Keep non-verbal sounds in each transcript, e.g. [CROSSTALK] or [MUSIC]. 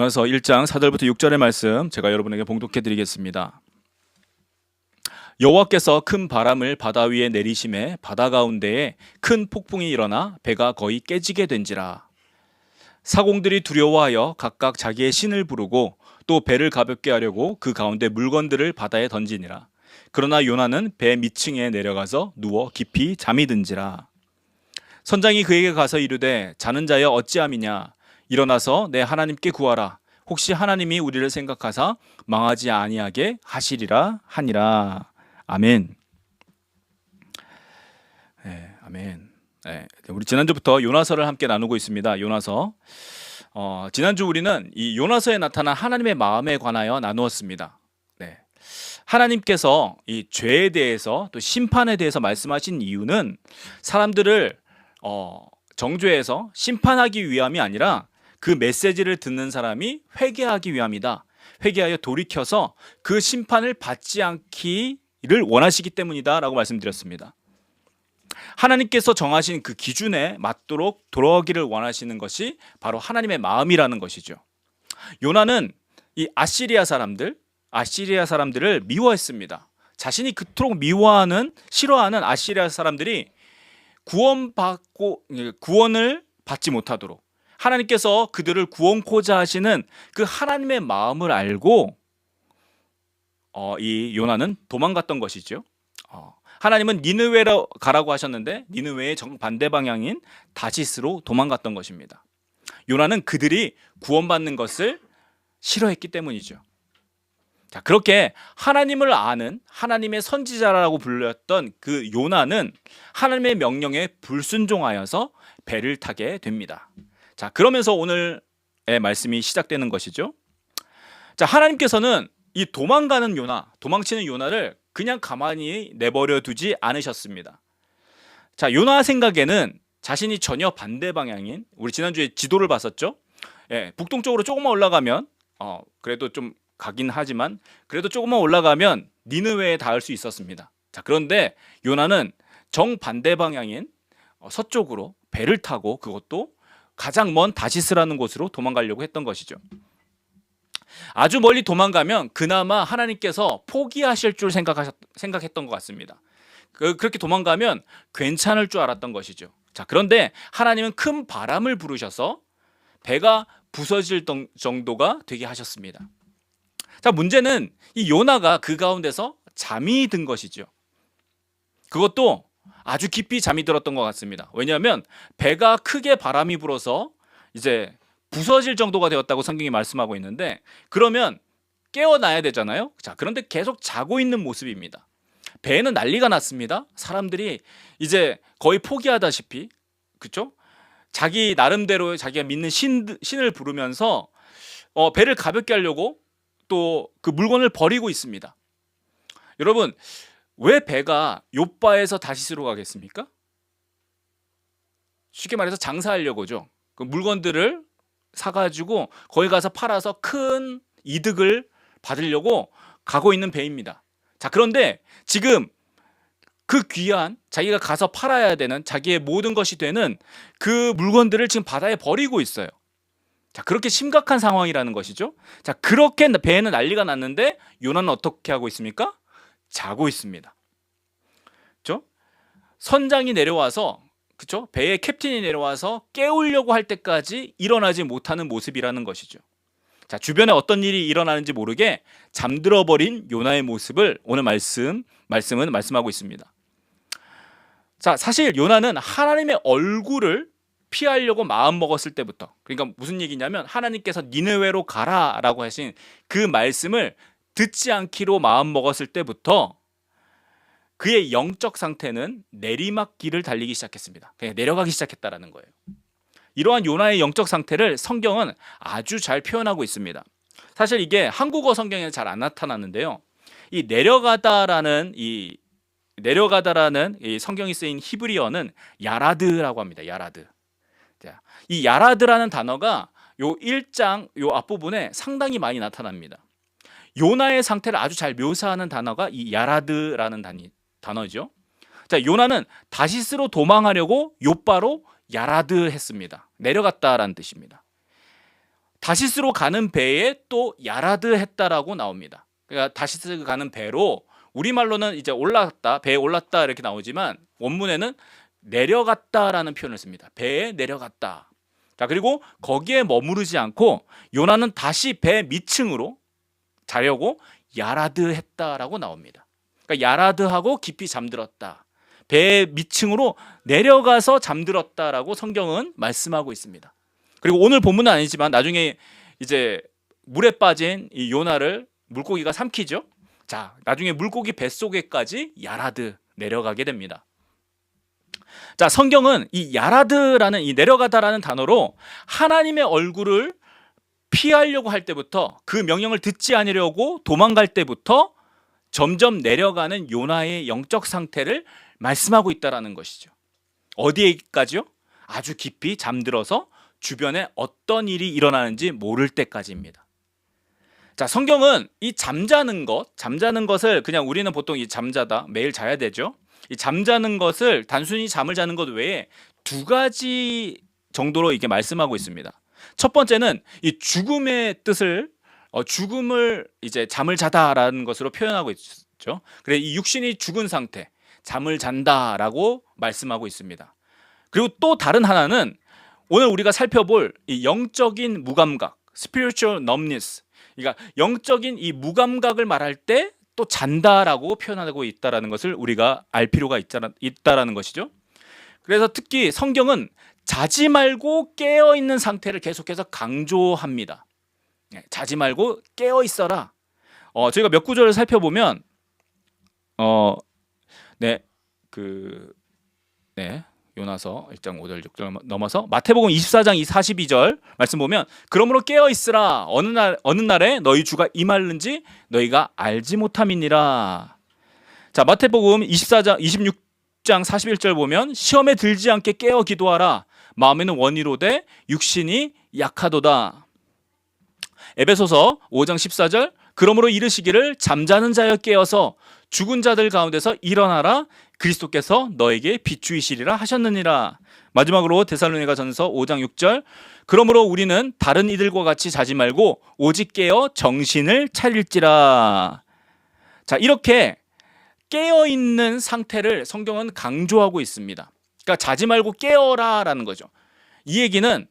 요나서 1장 4절부터 6절의 말씀 제가 여러분에게 봉독해 드리겠습니다. 여호와께서 큰 바람을 바다 위에 내리심에 바다 가운데에 큰 폭풍이 일어나 배가 거의 깨지게 된지라. 사공들이 두려워하여 각각 자기의 신을 부르고 또 배를 가볍게 하려고 그 가운데 물건들을 바다에 던지니라. 그러나 요나는 배 밑층에 내려가서 누워 깊이 잠이 든지라. 선장이 그에게 가서 이르되 자는 자여 어찌함이냐 일어나서 내 하나님께 구하라 혹시 하나님이 우리를 생각하사 망하지 아니하게 하시리라 하니라 아멘. 네, 아멘. 네, 우리 지난주부터 요나서를 함께 나누고 있습니다. 요나서. 어, 지난주 우리는 이 요나서에 나타난 하나님의 마음에 관하여 나누었습니다. 네. 하나님께서 이 죄에 대해서 또 심판에 대해서 말씀하신 이유는 사람들을 어, 정죄해서 심판하기 위함이 아니라 그 메시지를 듣는 사람이 회개하기 위함이다. 회개하여 돌이켜서 그 심판을 받지 않기를 원하시기 때문이다라고 말씀드렸습니다. 하나님께서 정하신 그 기준에 맞도록 돌아오기를 원하시는 것이 바로 하나님의 마음이라는 것이죠. 요나는 이 아시리아 사람들, 아시리아 사람들을 미워했습니다. 자신이 그토록 미워하는 싫어하는 아시리아 사람들이 구원받고 구원을 받지 못하도록 하나님께서 그들을 구원코자 하시는 그 하나님의 마음을 알고 어, 이 요나는 도망갔던 것이죠. 어, 하나님은 니느웨로 가라고 하셨는데 니느웨의 정반대 방향인 다시스로 도망갔던 것입니다. 요나는 그들이 구원받는 것을 싫어했기 때문이죠. 자, 그렇게 하나님을 아는 하나님의 선지자라고 불렸던 그 요나는 하나님의 명령에 불순종하여서 배를 타게 됩니다. 자, 그러면서 오늘의 말씀이 시작되는 것이죠. 자, 하나님께서는 이 도망가는 요나, 도망치는 요나를 그냥 가만히 내버려 두지 않으셨습니다. 자, 요나 생각에는 자신이 전혀 반대 방향인 우리 지난주에 지도를 봤었죠. 예, 북동쪽으로 조금만 올라가면 어, 그래도 좀 가긴 하지만 그래도 조금만 올라가면 니느웨에 닿을 수 있었습니다. 자, 그런데 요나는 정반대 방향인 어, 서쪽으로 배를 타고 그것도 가장 먼 다시스라는 곳으로 도망가려고 했던 것이죠. 아주 멀리 도망가면 그나마 하나님께서 포기하실 줄 생각하셨, 생각했던 것 같습니다. 그, 그렇게 도망가면 괜찮을 줄 알았던 것이죠. 자, 그런데 하나님은 큰 바람을 부르셔서 배가 부서질 정도가 되게 하셨습니다. 자, 문제는 이 요나가 그 가운데서 잠이 든 것이죠. 그것도 아주 깊이 잠이 들었던 것 같습니다. 왜냐하면 배가 크게 바람이 불어서 이제 부서질 정도가 되었다고 성경이 말씀하고 있는데 그러면 깨어나야 되잖아요. 자, 그런데 계속 자고 있는 모습입니다. 배는 난리가 났습니다. 사람들이 이제 거의 포기하다시피 그렇죠? 자기 나름대로 자기가 믿는 신, 신을 부르면서 어, 배를 가볍게 하려고 또 그 물건을 버리고 있습니다. 여러분 왜 배가 요바에서 다시스로 가겠습니까? 쉽게 말해서 장사하려고죠. 그 물건들을 사가지고 거기 가서 팔아서 큰 이득을 받으려고 가고 있는 배입니다. 자, 그런데 지금 그 귀한 자기가 가서 팔아야 되는 자기의 모든 것이 되는 그 물건들을 지금 바다에 버리고 있어요. 자, 그렇게 심각한 상황이라는 것이죠. 자, 그렇게 배에는 난리가 났는데 요나는 어떻게 하고 있습니까? 자고 있습니다. 그죠? 선장이 내려와서 그죠? 배의 캡틴이 내려와서 깨우려고 할 때까지 일어나지 못하는 모습이라는 것이죠. 자, 주변에 어떤 일이 일어나는지 모르게 잠들어 버린 요나의 모습을 오늘 말씀 말씀은 말씀하고 있습니다. 자, 사실 요나는 하나님의 얼굴을 피하려고 마음 먹었을 때부터 그러니까 무슨 얘기냐면 하나님께서 니느웨로 가라라고 하신 그 말씀을 듣지 않기로 마음 먹었을 때부터 그의 영적 상태는 내리막길을 달리기 시작했습니다. 그냥 내려가기 시작했다라는 거예요. 이러한 요나의 영적 상태를 성경은 아주 잘 표현하고 있습니다. 사실 이게 한국어 성경에는 잘 안 나타나는데요. 이 내려가다라는 이 내려가다라는 이 성경이 쓰인 히브리어는 야라드라고 합니다. 야라드. 자, 이 야라드라는 단어가 요 1장 요 앞부분에 상당히 많이 나타납니다. 요나의 상태를 아주 잘 묘사하는 단어가 이 야라드라는 단위, 단어죠. 자, 요나는 다시스로 도망하려고 요바로 야라드 했습니다. 내려갔다라는 뜻입니다. 다시스로 가는 배에 또 야라드 했다라고 나옵니다. 그러니까 다시스 가는 배로 우리말로는 이제 올랐다, 배에 올랐다 이렇게 나오지만 원문에는 내려갔다라는 표현을 씁니다. 배에 내려갔다. 자, 그리고 거기에 머무르지 않고 요나는 다시 배 밑층으로 자려고 야라드 했다라고 나옵니다. 그러니까 야라드하고 깊이 잠들었다. 배 밑층으로 내려가서 잠들었다라고 성경은 말씀하고 있습니다. 그리고 오늘 본문은 아니지만 나중에 이제 물에 빠진 이 요나를 물고기가 삼키죠. 자, 나중에 물고기 뱃속에까지 야라드 내려가게 됩니다. 자, 성경은 이 야라드라는 이 내려가다라는 단어로 하나님의 얼굴을 피하려고 할 때부터 그 명령을 듣지 않으려고 도망갈 때부터 점점 내려가는 요나의 영적 상태를 말씀하고 있다라는 것이죠. 어디에까지요? 아주 깊이 잠들어서 주변에 어떤 일이 일어나는지 모를 때까지입니다. 자, 성경은 이 잠자는 것, 잠자는 것을 그냥 우리는 보통 이 잠자다 매일 자야 되죠. 이 잠자는 것을 단순히 잠을 자는 것 외에 두 가지 정도로 이게 말씀하고 있습니다. 첫 번째는 이 죽음의 뜻을 어, 죽음을 이제 잠을 자다라는 것으로 표현하고 있죠. 그래 이 육신이 죽은 상태, 잠을 잔다라고 말씀하고 있습니다. 그리고 또 다른 하나는 오늘 우리가 살펴볼 이 영적인 무감각, spiritual numbness. 그러니까 영적인 이 무감각을 말할 때 또 잔다라고 표현하고 있다라는 것을 우리가 알 필요가 있다라는 것이죠. 그래서 특히 성경은 자지 말고 깨어 있는 상태를 계속해서 강조합니다. 네, 자지 말고 깨어 있어라. 어, 저희가 몇 구절을 살펴보면 어, 네, 그, 네, 요나서 1장 5절 6절 넘어서 마태복음 24장 42절 말씀 보면 그러므로 깨어 있으라 어느 날 어느 날에 너희 주가 임할는지 너희가 알지 못함이니라. 자, 마태복음 24장 26장 41절 보면 시험에 들지 않게 깨어 기도하라. 마음에는 원이로되 육신이 약하도다. 에베소서 5장 14절 그러므로 이르시기를 잠자는 자여 깨어서 죽은 자들 가운데서 일어나라 그리스도께서 너에게 비추이시리라 하셨느니라. 마지막으로 데살로니가 전서 5장 6절 그러므로 우리는 다른 이들과 같이 자지 말고 오직 깨어 정신을 차릴지라. 자, 이렇게 깨어 있는 상태를 성경은 강조하고 있습니다. 그러니까 자지 말고 깨어라라는 거죠. 이 얘기는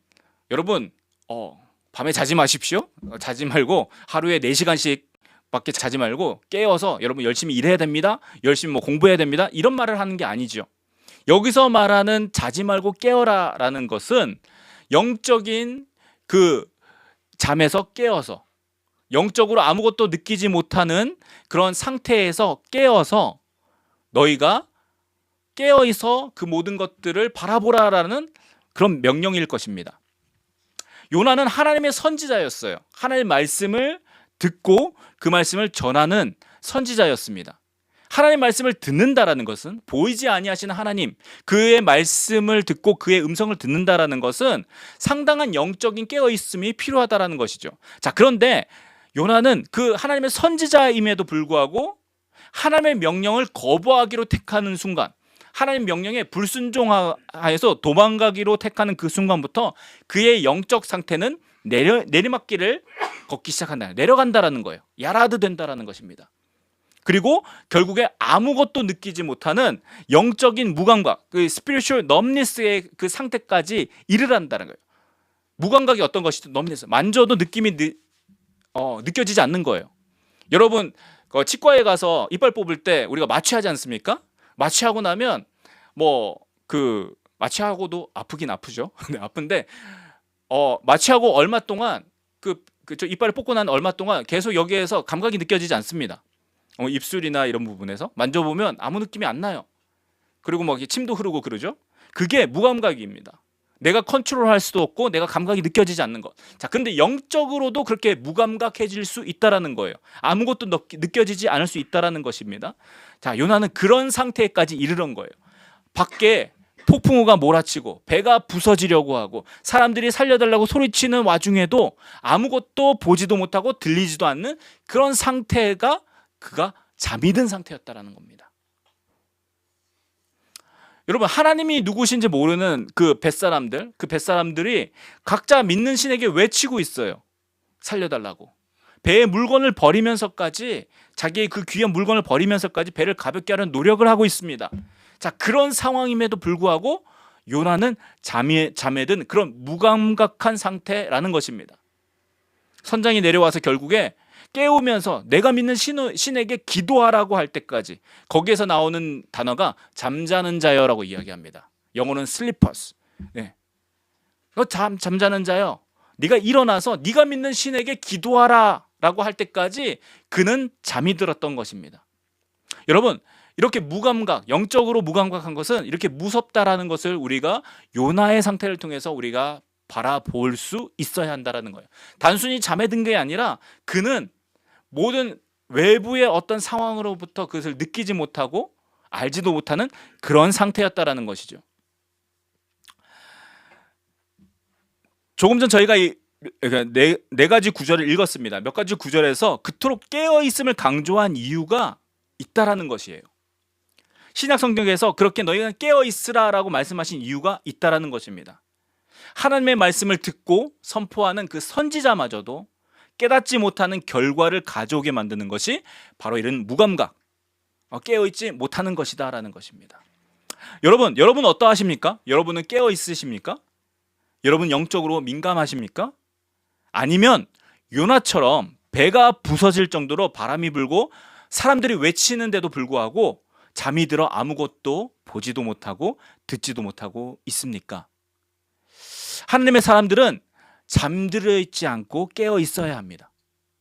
여러분 어, 밤에 자지 마십시오. 어, 자지 말고 하루에 4시간씩 밖에 자지 말고 깨어서 여러분 열심히 일해야 됩니다. 열심히 뭐 공부해야 됩니다. 이런 말을 하는 게 아니죠. 여기서 말하는 자지 말고 깨어라라는 것은 영적인 그 잠에서 깨어서 영적으로 아무것도 느끼지 못하는 그런 상태에서 깨어서 너희가 깨어 있어 그 모든 것들을 바라보라라는 그런 명령일 것입니다. 요나는 하나님의 선지자였어요. 하나님의 말씀을 듣고 그 말씀을 전하는 선지자였습니다. 하나님의 말씀을 듣는다라는 것은 보이지 아니하시는 하나님 그의 말씀을 듣고 그의 음성을 듣는다라는 것은 상당한 영적인 깨어 있음이 필요하다라는 것이죠. 자, 그런데 요나는 그 하나님의 선지자임에도 불구하고 하나님의 명령을 거부하기로 택하는 순간 하나님 명령에 불순종하여서 도망가기로 택하는 그 순간부터 그의 영적 상태는 내려 내리막길을 걷기 시작한다. 내려간다라는 거예요. 야라드 된다라는 것입니다. 그리고 결국에 아무것도 느끼지 못하는 영적인 무감각, 그 스피리추얼 넘니스의 그 상태까지 이르란다는 거예요. 무감각이 어떤 것이든 넘니스, 만져도 느낌이 느, 어, 느껴지지 않는 거예요. 여러분 그 치과에 가서 이빨 뽑을 때 우리가 마취하지 않습니까? 마취하고 나면 뭐그 마취하고도 아프긴 아프죠. [LAUGHS] 네, 아픈데 어 마취하고 얼마 동안 그 그 저 이빨을 뽑고 난 얼마 동안 계속 여기에서 감각이 느껴지지 않습니다. 어, 입술이나 이런 부분에서 만져보면 아무 느낌이 안 나요. 그리고 뭐 침도 흐르고 그러죠. 그게 무감각입니다. 내가 컨트롤할 수도 없고 내가 감각이 느껴지지 않는 것. 자, 근데 영적으로도 그렇게 무감각해질 수 있다라는 거예요. 아무것도 느껴지지 않을 수 있다라는 것입니다. 자, 요나는 그런 상태까지 이르는 거예요. 밖에 폭풍우가 몰아치고 배가 부서지려고 하고 사람들이 살려달라고 소리치는 와중에도 아무것도 보지도 못하고 들리지도 않는 그런 상태가 그가 잠이 든 상태였다라는 겁니다. 여러분 하나님이 누구신지 모르는 그 뱃사람들, 그 뱃사람들이 각자 믿는 신에게 외치고 있어요. 살려달라고. 배에 물건을 버리면서까지 자기의 그 귀한 물건을 버리면서까지 배를 가볍게 하는 노력을 하고 있습니다. 자 그런 상황임에도 불구하고 요나는 잠에 잠에 든 그런 무감각한 상태라는 것입니다. 선장이 내려와서 결국에 깨우면서 내가 믿는 신, 신에게 기도하라고 할 때까지 거기에서 나오는 단어가 잠자는 자여라고 이야기합니다. 영어는 슬리퍼스. 네. 너잠 잠자는 자여. 네가 일어나서 네가 믿는 신에게 기도하라라고 할 때까지 그는 잠이 들었던 것입니다. 여러분 이렇게 무감각, 영적으로 무감각한 것은 이렇게 무섭다라는 것을 우리가 요나의 상태를 통해서 우리가 바라볼 수 있어야 한다라는 거예요. 단순히 잠에 든 게 아니라 그는 모든 외부의 어떤 상황으로부터 그것을 느끼지 못하고 알지도 못하는 그런 상태였다라는 것이죠. 조금 전 저희가 이 그러니까 네, 네 가지 구절을 읽었습니다. 몇 가지 구절에서 그토록 깨어 있음을 강조한 이유가 있다라는 것이에요. 신약 성경에서 그렇게 너희가 깨어 있으라라고 말씀하신 이유가 있다라는 것입니다. 하나님의 말씀을 듣고 선포하는 그 선지자마저도 깨닫지 못하는 결과를 가져오게 만드는 것이 바로 이런 무감각, 어, 깨어있지 못하는 것이다라는 것입니다. 여러분, 여러분 어떠하십니까? 여러분은 깨어 있으십니까? 여러분 영적으로 민감하십니까? 아니면 요나처럼 배가 부서질 정도로 바람이 불고 사람들이 외치는데도 불구하고 잠이 들어 아무것도 보지도 못하고 듣지도 못하고 있습니까? 하나님의 사람들은 잠들어 있지 않고 깨어 있어야 합니다.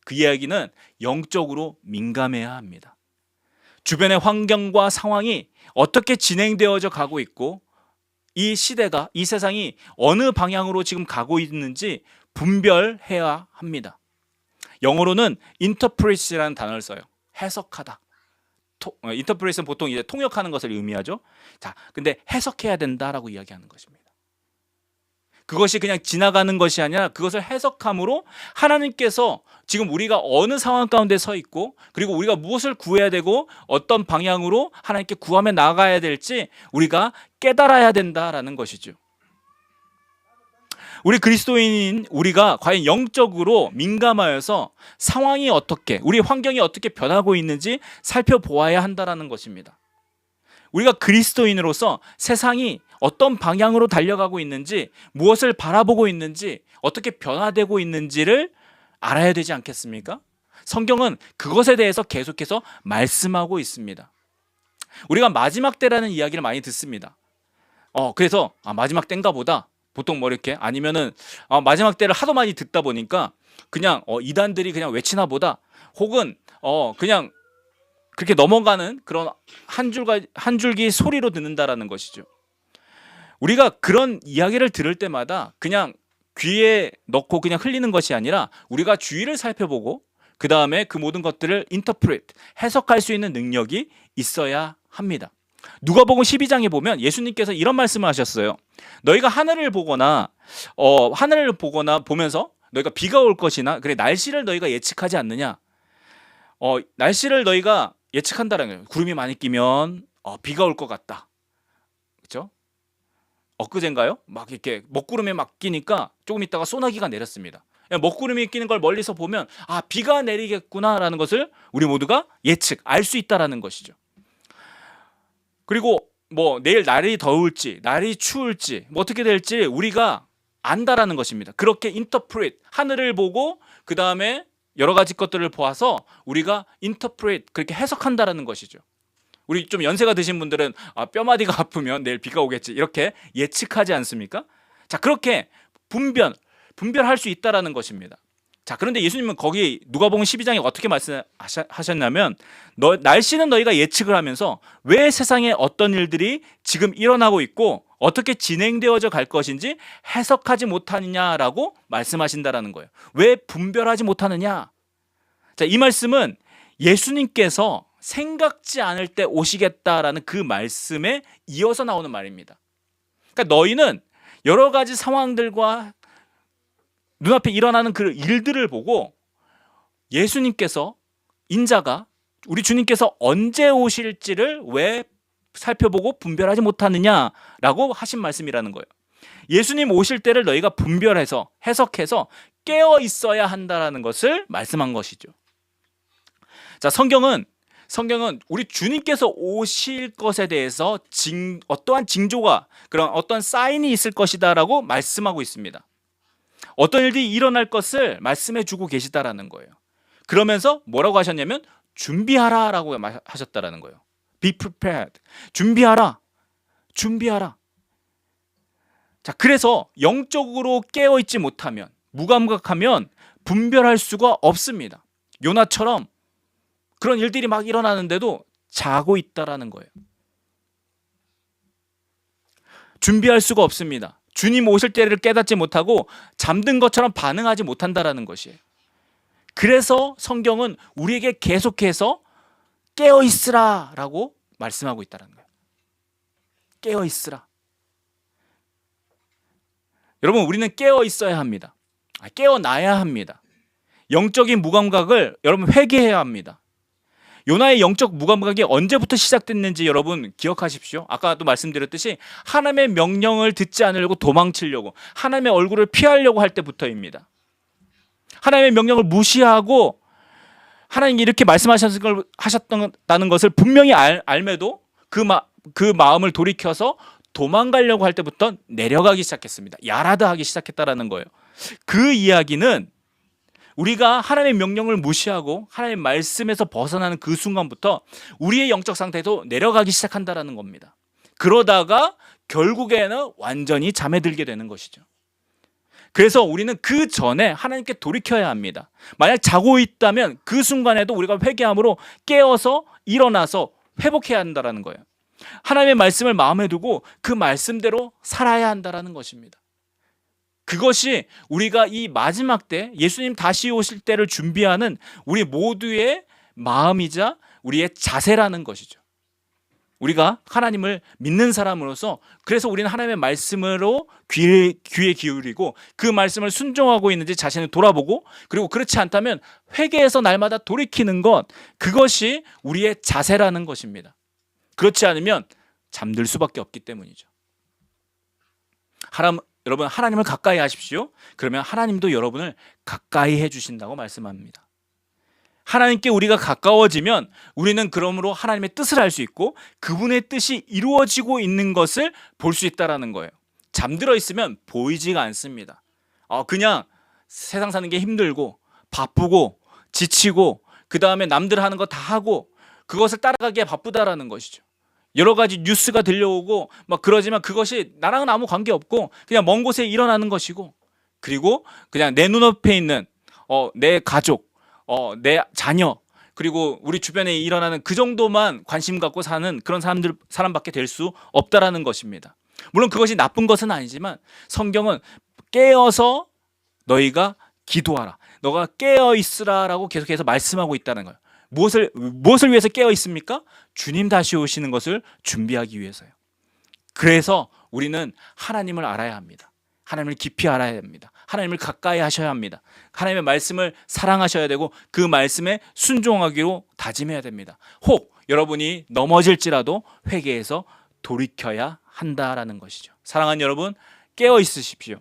그 이야기는 영적으로 민감해야 합니다. 주변의 환경과 상황이 어떻게 진행되어져 가고 있고 이 시대가 이 세상이 어느 방향으로 지금 가고 있는지 분별해야 합니다. 영어로는 interpret이라는 단어를 써요. 해석하다. 인터프레이스는 보통 이제 통역하는 것을 의미하죠. 자, 근데 해석해야 된다라고 이야기하는 것입니다. 그것이 그냥 지나가는 것이 아니라 그것을 해석함으로 하나님께서 지금 우리가 어느 상황 가운데 서 있고 그리고 우리가 무엇을 구해야 되고 어떤 방향으로 하나님께 구하며 나가야 될지 우리가 깨달아야 된다라는 것이죠. 우리 그리스도인인 우리가 과연 영적으로 민감하여서 상황이 어떻게 우리 환경이 어떻게 변하고 있는지 살펴보아야 한다라는 것입니다. 우리가 그리스도인으로서 세상이 어떤 방향으로 달려가고 있는지 무엇을 바라보고 있는지 어떻게 변화되고 있는지를 알아야 되지 않겠습니까? 성경은 그것에 대해서 계속해서 말씀하고 있습니다. 우리가 마지막 때라는 이야기를 많이 듣습니다. 어, 그래서 아, 마지막 때인가 보다. 보통 뭐 이렇게 아니면은 아, 마지막 때를 하도 많이 듣다 보니까 그냥 어, 이단들이 그냥 외치나 보다. 혹은 어, 그냥 그렇게 넘어가는 그런 한 줄가 한 줄기 소리로 듣는다라는 것이죠. 우리가 그런 이야기를 들을 때마다 그냥 귀에 넣고 그냥 흘리는 것이 아니라 우리가 주위를 살펴보고 그 다음에 그 모든 것들을 인터프레트 해석할 수 있는 능력이 있어야 합니다. 누가복음 12장에 보면 예수님께서 이런 말씀을 하셨어요. 너희가 하늘을 보거나 어 하늘을 보거나 보면서 너희가 비가 올 것이나 그래 날씨를 너희가 예측하지 않느냐? 어 날씨를 너희가 예측한다는 거예요. 구름이 많이 끼면 어, 비가 올 것 같다. 그렇죠? 엊그젠가요? 막 이렇게 먹구름에 막 끼니까 조금 있다가 소나기가 내렸습니다. 먹구름이 끼는 걸 멀리서 보면 아 비가 내리겠구나라는 것을 우리 모두가 예측 알 수 있다라는 것이죠. 그리고 뭐 내일 날이 더울지 날이 추울지 뭐 어떻게 될지 우리가 안다라는 것입니다. 그렇게 인터프레트 하늘을 보고 그 다음에 여러 가지 것들을 보아서 우리가 인터프레트 그렇게 해석한다라는 것이죠. 우리 좀 연세가 드신 분들은 아, 뼈마디가 [LAUGHS] 아프면 내일 비가 오겠지 이렇게 예측하지 않습니까? 자 그렇게 분별 분별할 수 있다라는 것입니다. 자 그런데 예수님은 거기 누가복음 12장에 어떻게 말씀하셨냐면 너, 날씨는 너희가 예측을 하면서 왜 세상에 어떤 일들이 지금 일어나고 있고 어떻게 진행되어져 갈 것인지 해석하지 못하느냐라고 말씀하신다라는 거예요. 왜 분별하지 못하느냐? 자, 이 말씀은 예수님께서 생각지 않을 때 오시겠다라는 그 말씀에 이어서 나오는 말입니다. 그러니까 너희는 여러 가지 상황들과 눈앞에 일어나는 그 일들을 보고 예수님께서 인자가 우리 주님께서 언제 오실지를 왜 살펴보고 분별하지 못하느냐라고 하신 말씀이라는 거예요. 예수님 오실 때를 너희가 분별해서 해석해서 깨어 있어야 한다라는 것을 말씀한 것이죠. 자, 성경은 성경은 우리 주님께서 오실 것에 대해서 징, 어떠한 징조가 그런 어떤 사인이 있을 것이다라고 말씀하고 있습니다. 어떤 일들이 일어날 것을 말씀해 주고 계시다라는 거예요. 그러면서 뭐라고 하셨냐면 준비하라라고 마- 하셨다라는 거예요. Be prepared. 준비하라. 준비하라. 자, 그래서 영적으로 깨어 있지 못하면 무감각하면 분별할 수가 없습니다. 요나처럼 그런 일들이 막 일어나는데도 자고 있다라는 거예요. 준비할 수가 없습니다. 주님 오실 때를 깨닫지 못하고 잠든 것처럼 반응하지 못한다라는 것이에요. 그래서 성경은 우리에게 계속해서 깨어 있으라라고 말씀하고 있다는 거예요. 깨어 있으라. 여러분 우리는 깨어 있어야 합니다. 아, 깨어나야 합니다. 영적인 무감각을 여러분 회개해야 합니다. 요나의 영적 무감각이 언제부터 시작됐는지 여러분 기억하십시오. 아까도 말씀드렸듯이 하나님의 명령을 듣지 않으려고 도망치려고 하나님의 얼굴을 피하려고 할 때부터입니다. 하나님의 명령을 무시하고 하나님이 이렇게 말씀하셨던 걸 하셨다는 것을 분명히 알, 알매도 그, 마, 그 마음을 돌이켜서 도망가려고 할 때부터 내려가기 시작했습니다. 야라드하기 시작했다라는 거예요. 그 이야기는 우리가 하나님의 명령을 무시하고 하나님의 말씀에서 벗어나는 그 순간부터 우리의 영적 상태도 내려가기 시작한다라는 겁니다. 그러다가 결국에는 완전히 잠에 들게 되는 것이죠. 그래서 우리는 그 전에 하나님께 돌이켜야 합니다. 만약 자고 있다면 그 순간에도 우리가 회개함으로 깨어서 일어나서 회복해야 한다라는 거예요. 하나님의 말씀을 마음에 두고 그 말씀대로 살아야 한다라는 것입니다. 그것이 우리가 이 마지막 때 예수님 다시 오실 때를 준비하는 우리 모두의 마음이자 우리의 자세라는 것이죠. 우리가 하나님을 믿는 사람으로서 그래서 우리는 하나님의 말씀으로 귀에, 귀에 기울이고 그 말씀을 순종하고 있는지 자신을 돌아보고 그리고 그렇지 않다면 회개해서 날마다 돌이키는 것 그것이 우리의 자세라는 것입니다. 그렇지 않으면 잠들 수밖에 없기 때문이죠. 하나님, 여러분 하나님을 가까이 하십시오. 그러면 하나님도 여러분을 가까이 해 주신다고 말씀합니다. 하나님께 우리가 가까워지면 우리는 그러므로 하나님의 뜻을 알 수 있고 그분의 뜻이 이루어지고 있는 것을 볼 수 있다라는 거예요. 잠들어 있으면 보이지가 않습니다. 어, 그냥 세상 사는 게 힘들고 바쁘고 지치고 그 다음에 남들 하는 거 다 하고 그것을 따라가기에 바쁘다라는 것이죠. 여러 가지 뉴스가 들려오고 막 그러지만 그것이 나랑은 아무 관계 없고 그냥 먼 곳에 일어나는 것이고 그리고 그냥 내 눈앞에 있는 어, 내 가족, 어, 내 자녀 그리고 우리 주변에 일어나는 그 정도만 관심 갖고 사는 그런 사람들 사람밖에 될 수 없다라는 것입니다. 물론 그것이 나쁜 것은 아니지만 성경은 깨어서 너희가 기도하라. 너가 깨어 있으라라고 계속해서 말씀하고 있다는 거예요. 무엇을 무엇을 위해서 깨어 있습니까? 주님 다시 오시는 것을 준비하기 위해서요. 그래서 우리는 하나님을 알아야 합니다. 하나님을 깊이 알아야 합니다. 하나님을 가까이 하셔야 합니다. 하나님의 말씀을 사랑하셔야 되고 그 말씀에 순종하기로 다짐해야 됩니다. 혹 여러분이 넘어질지라도 회개해서 돌이켜야 한다라는 것이죠. 사랑하는 여러분 깨어 있으십시오.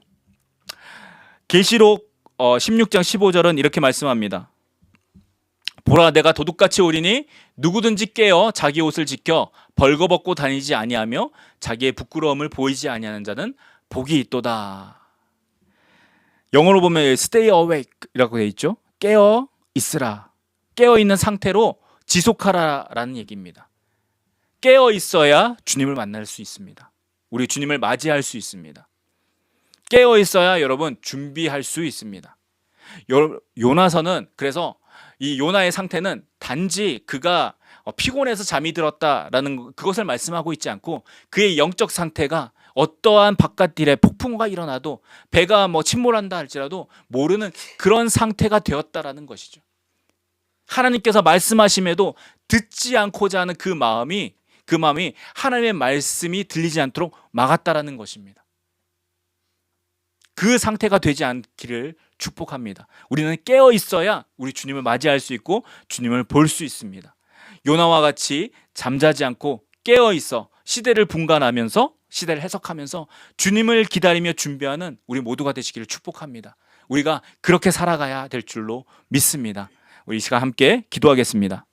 계시록 16장 15절은 이렇게 말씀합니다. 보라 내가 도둑같이 오리니 누구든지 깨어 자기 옷을 지켜 벌거벗고 다니지 아니하며 자기의 부끄러움을 보이지 아니하는 자는 복이 있도다. 영어로 보면 stay awake이라고 돼 있죠. 깨어 있으라. 깨어 있는 상태로 지속하라라는 얘기입니다. 깨어 있어야 주님을 만날 수 있습니다. 우리 주님을 맞이할 수 있습니다. 깨어 있어야 여러분 준비할 수 있습니다. 요, 요나서는 그래서 이 요나의 상태는 단지 그가 어, 피곤해서 잠이 들었다라는 그것을 말씀하고 있지 않고 그의 영적 상태가 어떠한 바깥 일에 폭풍우가 일어나도 배가 뭐 침몰한다 할지라도 모르는 그런 상태가 되었다라는 것이죠. 하나님께서 말씀하심에도 듣지 않고자 하는 그 마음이 그 마음이 하나님의 말씀이 들리지 않도록 막았다라는 것입니다. 그 상태가 되지 않기를 축복합니다. 우리는 깨어 있어야 우리 주님을 맞이할 수 있고 주님을 볼 수 있습니다. 요나와 같이 잠자지 않고 깨어 있어 시대를 분간하면서 시대를 해석하면서 주님을 기다리며 준비하는 우리 모두가 되시기를 축복합니다. 우리가 그렇게 살아가야 될 줄로 믿습니다. 우리 이 시간 함께 기도하겠습니다.